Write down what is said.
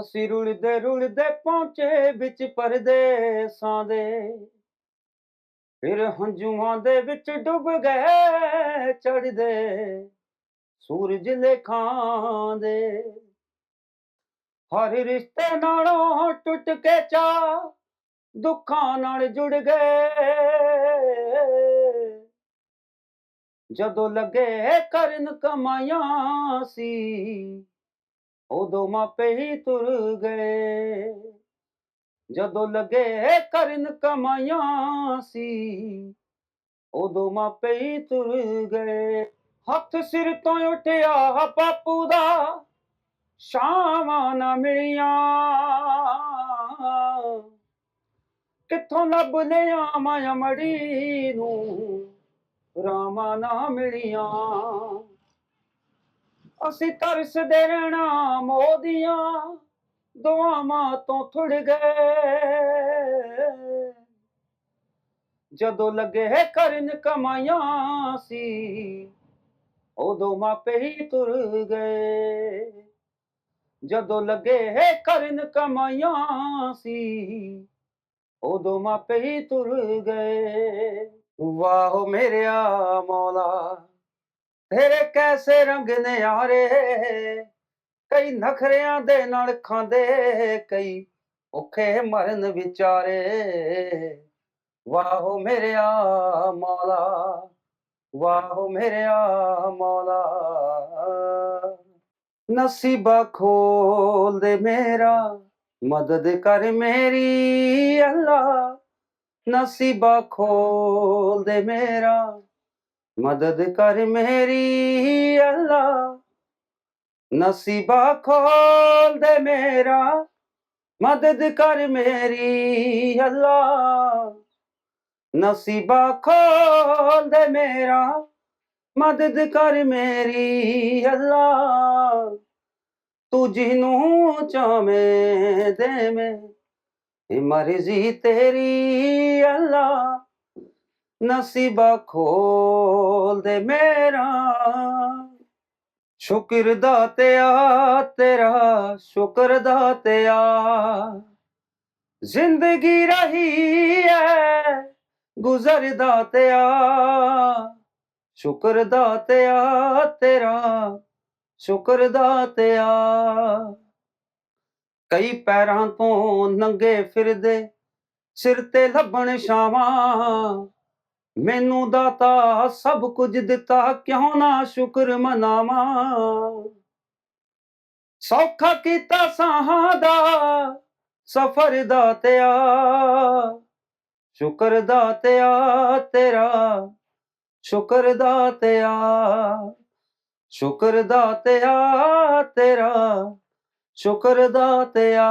ਅਸੀਂ ਰੁਲਦੇ ਰੁਲਦੇ ਪਹੁੰਚੇ ਵਿੱਚ ਪਰਦੇਸਾਂ ਦੇ। ਫਿਰ ਹੰਝੂਆਂ ਦੇ ਵਿੱਚ ਡੁੱਬ ਗਏ ਚੜਦੇ ਸੂਰਜ ਲੇਖਾਂ ਦੇ। ਹਰ ਰਿਸ਼ਤੇ ਨਾਲੋਂ ਟੁੱਟ ਕੇ ਚਾ ਦੁੱਖਾਂ ਨਾਲ ਜੁੜ ਗਏ। ਜਦੋਂ ਲੱਗੇ ਕਰਨ ਕਮਾਈਆਂ ਸੀ ਉਦੋਂ ਮਾਪੇ ਹੀ ਤੁਰ ਗਏ। ਜਦੋਂ ਲੱਗੇ ਕਰਨ ਕਮਾਈਆਂ ਸੀ, ਉਦੋਂ ਮਾਪੇ ਹੀ ਤੁਰ ਗਏ। ਹੱਥ ਸਿਰ ਤੋਂ ਉੱਠਿਆ ਬਾਪੂ ਦਾ ਸ਼ਾਮਾਂ ਨਾ ਮਿਲੀਆਂ। ਕਿੱਥੋਂ ਲੱਭ ਲਿਆ ਮਾਇਆ ਮੜੀ ਨੂੰ ਰਾਮਾਂ ਨਾ ਮਿਲੀਆਂ। ਅਸੀਂ ਤਰਸਦੇ ਰਹਿਣਾ ਮੋਦੀਆਂ, ਦੁਆਵਾਂ ਤੋਂ ਥੁੜ ਗਏ। ਜਦੋਂ ਲੱਗੇ ਕਰਨ ਕਮਾਈਆਂ ਸੀ, ਉਦੋਂ ਮਾਪੇ ਹੀ ਤੁਰ ਗਏ। ਜਦੋਂ ਲੱਗੇ ਕਰਨ ਕਮਾਈਆਂ ਸੀ, ਉਦੋਂ ਮਾਪੇ ਹੀ ਤੁਰ ਗਏ। ਵਾਹ ਮੇਰਿਆ ਮੌਲਾ ਤੇਰੇ ਕੈਸੇ ਰੰਗ ਨਿਆਰੇ? ਕਈ ਨਖਰਿਆਂ ਦੇ ਨਾਲ ਖਾਂਦੇ, ਕਈ ਔਖੇ ਮਰਨ ਵਿਚਾਰੇ। ਵਾਹੋ ਮੇਰਿਆ ਮੌਲਾ, ਵਾਹ ਮੇਰਿਆ ਮੌਲਾ। ਨਸੀਬਾ ਖੋਲ ਦੇ ਮੇਰਾ, ਮਦਦ ਕਰ ਮੇਰੀ ਅੱਲਾ। ਨਸੀਬਾ ਖੋਲ ਦੇ ਮੇਰਾ ਮਦਦ ਕਰ ਮੇਰੀ ਅੱਲਾ। ਨਸੀਬਾ ਖੋਲ ਦੇ ਮੇਰਾ। ਮਦਦ ਕਰ ਮੇਰੀ ਅੱਲਾ। ਨਸੀਬਾ ਖੋਲ ਦੇ ਮੇਰਾ। ਮਦਦ ਕਰ ਮੇਰੀ ਅੱਲਾ। ਤੂੰ ਜਿਹਨੂੰ ਚਾਵੇਂ ਦੇਵੇਂ, ਇਹ ਮਰਜ਼ੀ ਤੇਰੀ ਅੱਲਾ। ਨਸੀਬਾ ਖੋਲ ਦੇ ਮੇਰਾ। ਸ਼ੁਕਰ ਦਾਤਿਆ ਤੇਰਾ, ਸ਼ੁਕਰ ਦਾਤਿਆ ਜ਼ਿੰਦਗੀ ਰਹੀ ਐ, ਗੁਜ਼ਰ ਦਾਤਿਆ ਸ਼ੁਕਰ ਦਾਤਿਆ ਤੇਰਾ, ਸ਼ੁਕਰ ਦਾਤਿਆ ਕਈ ਪੈਰਾਂ ਤੋਂ ਨੰਗੇ ਫਿਰਦੇ, ਸਿਰ ਤੇ ਲੱਭਣ ਛਾਵਾਂ। ਮੈਨੂੰ ਦਾਤਾ ਸਭ ਕੁਝ ਦਿੱਤਾ, ਕਿਉਂ ਨਾ ਸ਼ੁਕਰ ਮਨਾਵਾਂ? ਸੌਖਾ ਕੀਤਾ ਸਾਹਾਂ ਦਾ, ਸਫਰ ਦਾਤਿਆ ਸ਼ੁਕਰ ਦਾਤਿਆ ਤੇਰਾ, ਸ਼ੁਕਰ ਦਾਤਿਆ ਸ਼ੁਕਰ ਦਾਤਿਆ ਤੇਰਾ, ਸ਼ੁਕਰ ਦਾਤਿਆ